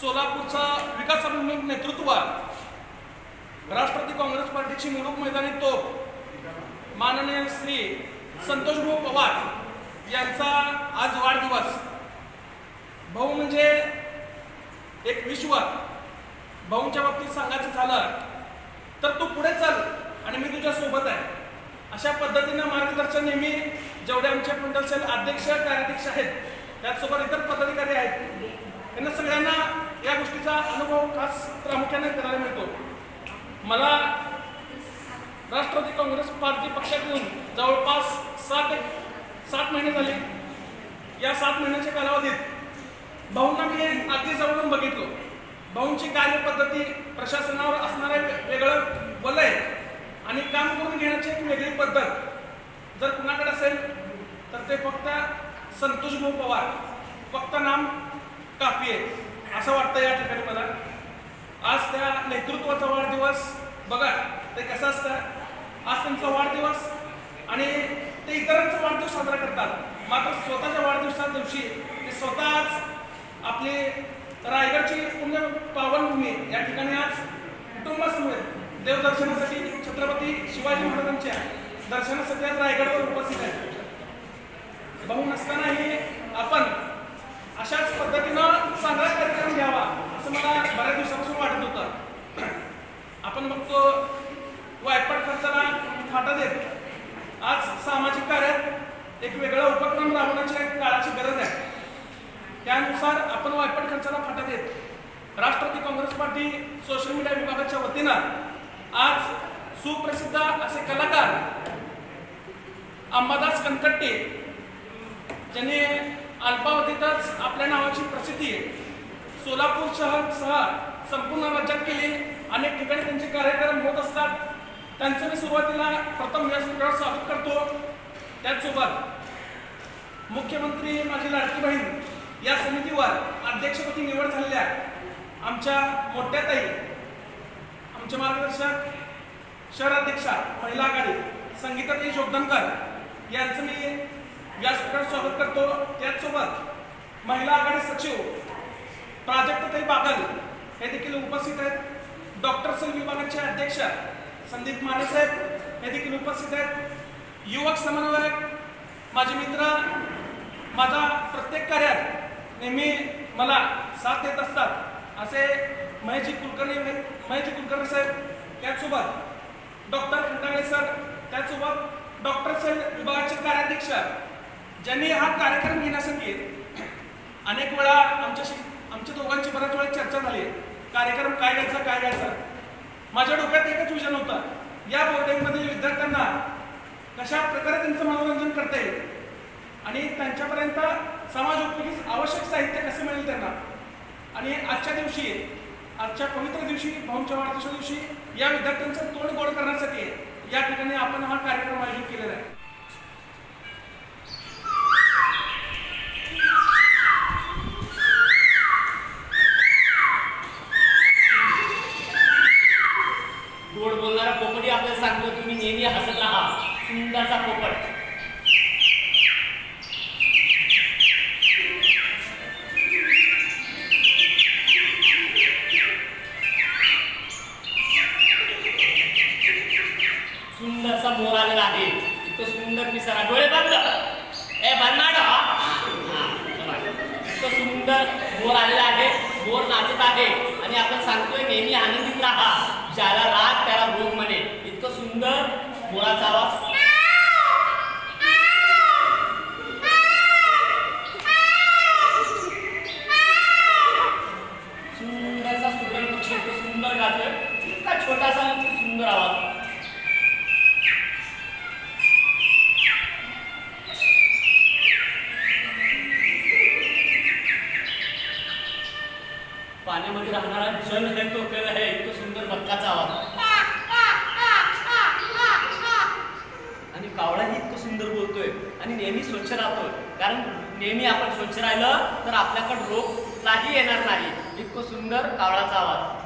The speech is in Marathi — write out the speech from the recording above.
सोलापूरचा विकास अभिमुख नेतृत्व राष्ट्रवादी काँग्रेस पार्टीची मुलूक मैदानी तोप माननीय श्री संतोषभाऊ पवार यांचा आज वाढदिवस. भाऊ म्हणजे एक विश्व भाऊंच्या बाबतीत सांगायचं झालं तर तू पुढे चल आणि मी तुझ्या सोबत आहे. अशा पद्धतीनं मार्गदर्शन नेहमी जेवढे आमचे मंडल सेल अध्यक्ष कार्याध्यक्ष आहेत त्याचसोबत इतर पदाधिकारी आहेत. अनुभव खास प्रामुख्याने करायला मिळतो. मला राष्ट्रवादी काँग्रेस पार्टी पक्षातून जवळपास सात एक सात महिने झाले. या सात महिन्याच्या कालावधीत भाऊंना मी अगदी जवळून बघितलो. भाऊंची कार्यपद्धती प्रशासनावर असणारे वेगळं वलय आणि काम करून घेण्याची एक वेगळी पद्धत. जर कुणाकडे असेल तर ते फक्त संतोष भाऊ पवार. फक्त नाम काफी आहे. असं वाटतं या ठिकाणी मला? आज त्या नेतृत्वाचा वाढदिवस बघा ते कसं असतं? आज त्यांचा वाढदिवस आणि ते इतरांचा वाढदिवस साजरा करतात. मात्र स्वतःच्या वाढदिवसा दिवशी ते स्वतःच आपली रायगडची पुण्य पावनभूमी या ठिकाणी आज कुटुंबासमोर देवदर्शनासाठी छत्रपती शिवाजी महाराजांच्या दर्शनासाठी आज रायगडवर उपस्थित आहे. भाऊ नसतानाही आपण अशाच पद्धतीनं चांगला कार्यक्रम घ्यावा असं मला बऱ्याच दिवसापासून वाटत होतं आपण बघतो वायपट खर्चाला फाटा देत. आज सामाजिक कार्यात एक वेगळा उपक्रम राबवण्याची काळाची गरज आहे. त्यानुसार आपण वायपट खर्चाला फाटा देत. Rashtrawadi Congress party social media विभागाच्या वतीनं आज सुप्रसिद्ध असे कलाकार अंबादास कनकट्टे ज्यांनी अल्पावधीतच आपल्या नावाची प्रसिद्धी सोलापूर शहर सह संपूर्ण राज्यात केली. अनेक ठिकाणी त्यांचे कार्यक्रम होत असतात. त्यांचं मी सुरुवातीला प्रथम व्यासपीठावर स्वागत करतो. त्याचसोबत मुख्यमंत्री माझी लाडकी बहीण या समितीवर अध्यक्षपदी निवड झालेल्या आमच्या मोठ्या ताई आमचे मार्गदर्शक शहराध्यक्षा महिला आघाडी संगीताताई जोगदनकर यांचं मी व्यासपीठावर स्वागत करतो. त्याचसोबत महिला आघाडी सचिव प्राजक्तताई बागल हे देखील उपस्थित आहेत. डॉक्टर सेल विभागाचे अध्यक्ष संदीप मानेसाहेब हे देखील उपस्थित आहेत. युवक समन्वयक माझे मित्र माझा प्रत्येक कार्यात नेहमी मला साथ देत असतात. असे महेशजी कुलकर्णी महेशजी कुलकर्णी साहेब त्याचसोबत डॉक्टर खंडाळे सर त्याचसोबत डॉक्टर सेल विभागाचे कार्याध्यक्ष ज्यांनी हा कार्यक्रम घेण्यासाठी अनेक वेळा आमच्याशी आमच्या दोघांची बऱ्याच वेळा चर्चा झाली. कार्यक्रम काय घ्यायचा काय घ्यायचा? माझ्या डोक्यात एकच विजन होता. या बोर्डिंगमधील विद्यार्थ्यांना कशा प्रकारे त्यांचं मनोरंजन करता येईल? आणि त्यांच्यापर्यंत समाज उपयोगी आवश्यक साहित्य कसं मिळेल त्यांना? आणि आजच्या दिवशी आजच्या पवित्र दिवशी भाऊंच्या वाढदिवसा दिवशी या विद्यार्थ्यांचं तोंड गोड करण्यासाठी या ठिकाणी आपण हा कार्यक्रम आयोजित केलेला आहे. सांगतो तुम्ही नेहमी हसत राहा. सुंदरचा पोपट. सुंदरचा मोर आलेला आहे. इतकं सुंदर पिसारा डोळे बंद. ए बंद इतकं सुंदर मोर आलेला आहे. मोर नाचत आहे. आणि आपण सांगतोय नेहमी आनंदित राहा. ज्याला राग त्याला रोग सुंदर मोराचा आवाज सुंदर पक्षी सुंदर गातोय. इतका छोटासा सुंदर आवाज. पाण्यामध्ये राहणारा जल है तो कल है इतकं सुंदर बक्काचा आवाज आणि कावळाही इतकं सुंदर बोलतोय आणि नेहमी स्वच्छ राहतोय कारण नेहमी आपण स्वच्छ राहिलं तर आपल्याकडे रोग कुठलाही येणार नाही. इतकं सुंदर कावळाचा आवाज.